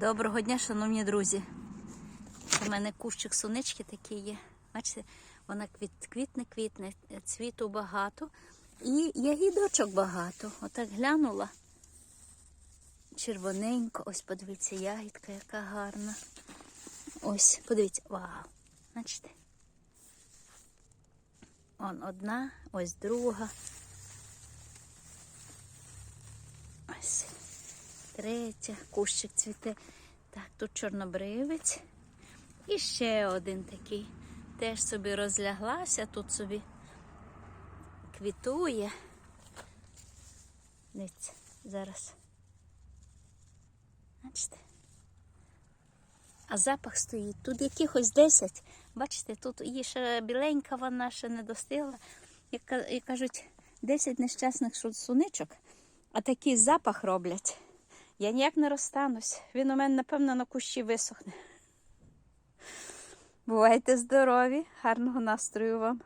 Доброго дня, шановні друзі. У мене кущик сунички такий є. Бачите, вона квіт, квітне, квітне, цвіту багато і ягідочок багато. Отак глянула. Червоненько, ось подивіться, ягідка, яка гарна. Ось, подивіться, вау. Бачите? Он одна, ось друга. Ось третя, кущик цвіте. Так, тут чорнобривець. І ще один такий. Теж собі розляглася, тут собі квітує. Дивіться, зараз. Бачите? А запах стоїть. Тут якихось 10. Бачите, тут її ще біленька, вона ще не достигла. Як, кажуть, 10 нещасних суничок, а такий запах роблять. Я ніяк не розстанусь. Він у мене, напевно, на кущі висохне. Бувайте здорові, гарного настрою вам.